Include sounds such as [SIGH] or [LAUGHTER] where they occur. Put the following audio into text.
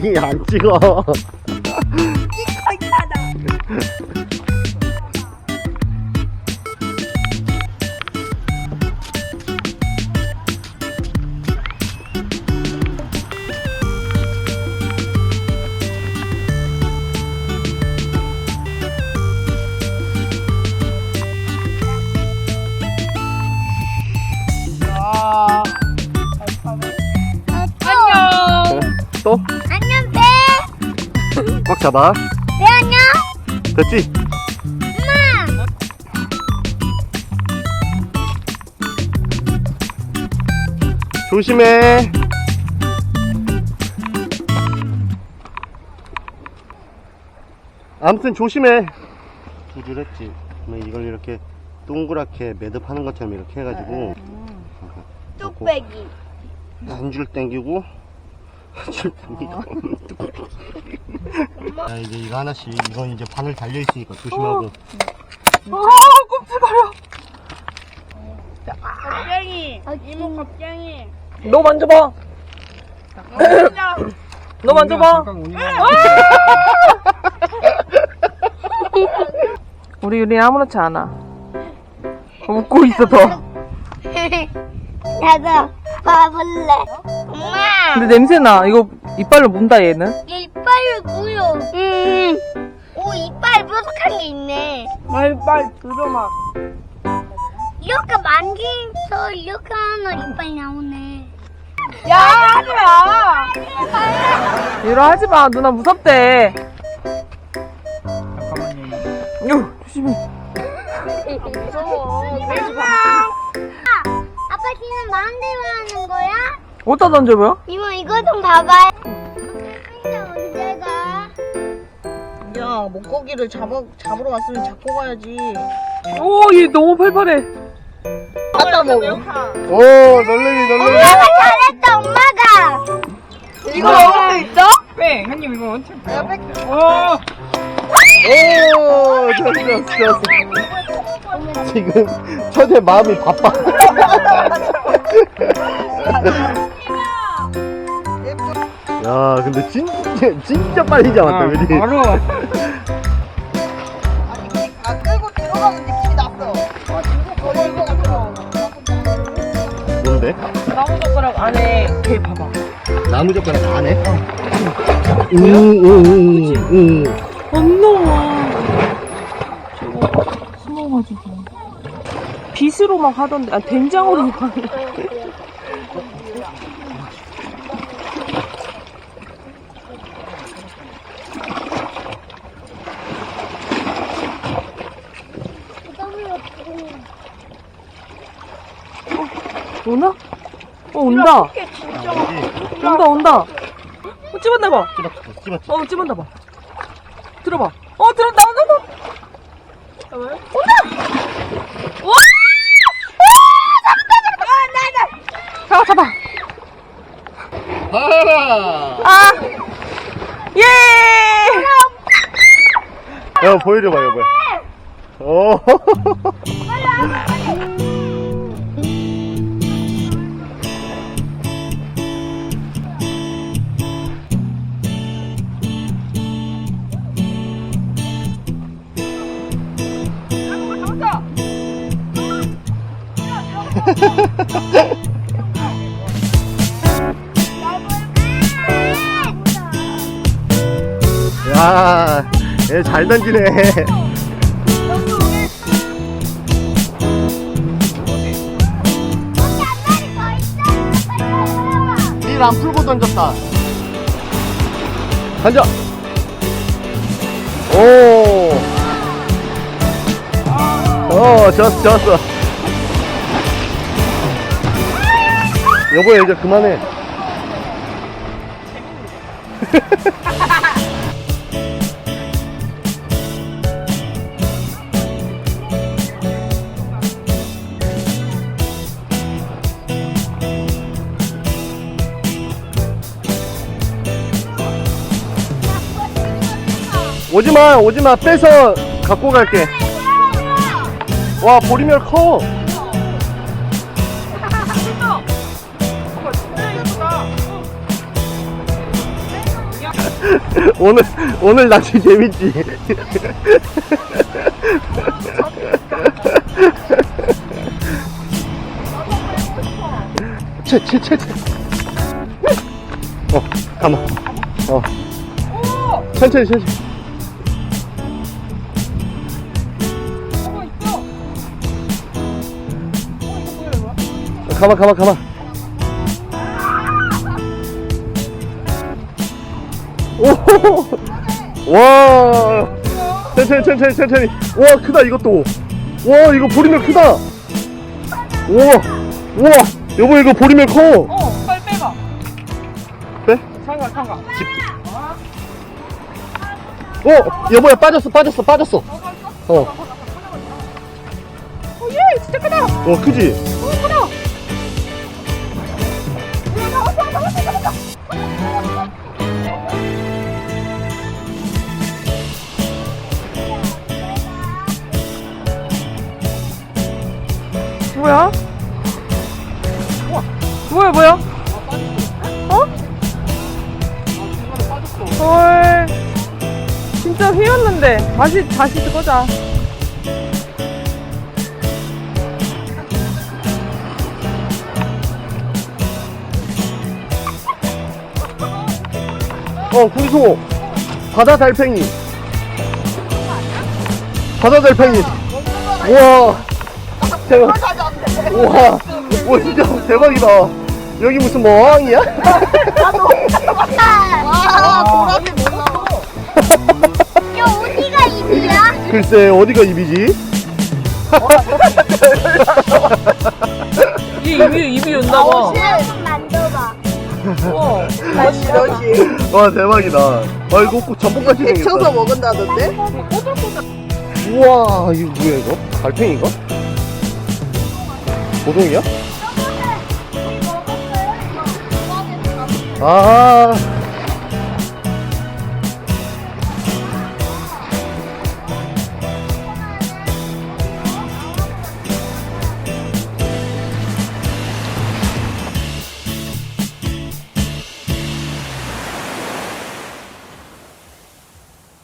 아니 안 찍어 잡아 배 안녕. 됐지? 엄마. 조심해 아무튼 조심해 두 줄 했지 그러면 이걸 이렇게 동그랗게 매듭하는 것처럼 이렇게 해가지고 뚝배기. 한 줄 당기고 한줄 당기고 자 이제 이거 하나씩 이건 이제 바늘 달려 있으니까 조심하고 아, 꼼짝마려. 갑자기. 이모 갑자기. 너 만져봐. [COUGHS] 너 만져봐. [LAUGHS] 우리 유리 아무렇지 않아. 웃고 있어 더. [LAUGHS] 나도 봐볼래. 엄마. 근데 냄새 나. 이거 이빨로 문다 얘는. 얘 이빨을 보여. 음. 오 이빨 뾰족한 게 있네. 빨리 들어마. 이렇게 만져서 이렇게 하면 이빨 나오네. 야 하지마. 유라 하지 마. 누나 무섭대. 요 조심히. 아빠 지금 마음대로 하는 거야? 어디다 던져봐요? 이모 이거 좀 봐봐요. 언제 가? 야, 목고기를 잡아, 잡으러 왔으면 잡고 가야지. 오, 얘 너무 팔팔해. 갖다 먹어. 오 놀래미 놀래미 엄마가 잘했다 엄마가. 이거 먹을 수 있어? 네, 형님 이거 엄청. 야, 백, 오 좋았어 좋았어 좋았어 지금 [LAUGHS] 천재 마음이 바빠 [LAUGHS] 야 근데 진짜 진짜 빨리 잡았다 그지? 바로. 아, 끌고 들어가는 느낌이 났어. 아, 진짜 버릴 것 같아. 뭔데? 나무젓가락 안에 걔 봐봐. 나무 젓가락 안에? 응응응응 안 나와. 저거 숨어가지고. 빗으로 막 하던데, 아, 된장으로 막 하는데. 오나? 어, 온다. 온다, 온다. 어, 집었나 봐. 찝었어 찝었어 어, 집었나 봐. 들어봐. 어, 들어, 나온다, 나온다. 온다! 와! 잡아, 잡아. 하라 아! 예! 야 보여줘봐 여보 오 [LAUGHS] 야, 얘 잘 던지네. 일안 풀고 던졌다. 던져. 오. 어, 좋았어, 좋았어. 여보야 이제 그만해. 오지마 오지마. 빼서 갖고 갈게. 와 보리멸 커. [LAUGHS] 오늘 오늘 낚시 재밌지? [LAUGHS] 채채채채. 어 가만 어. 천천히 천천히. 가만 가만 가만 와! 천천히 천천히 천천히. 와 크다 이것도. 와 이거 보리멸 크다. 우와 여보 이거 보리멸 커. 어, 빨리 빼봐. 빼? 장가, 장가. 어 여보야 빠졌어 빠졌어 빠졌어. 어 오, 예, 진짜 크다. 어, 크지? 오, 크다. 휘었는데. 다시, 다시 끄자. 어, 군소. 바다 달팽이. 바다 달팽이. 우와. 대박. 우와. 와, 진짜 대박이다. 여기 무슨 뭐 어항이야? 와. 야, 글쎄, 어디가 입이지? [LAUGHS] 이 입이, 입이 였나봐. 한번 만져봐. 우와. 다시, 다시. 와, 대박이다. 아, 이거 꼭 전복같이 생겼다. 데쳐서 먹은다던데? 우와, 이거 뭐야, 이거? 달팽이가? 고동이야? 아,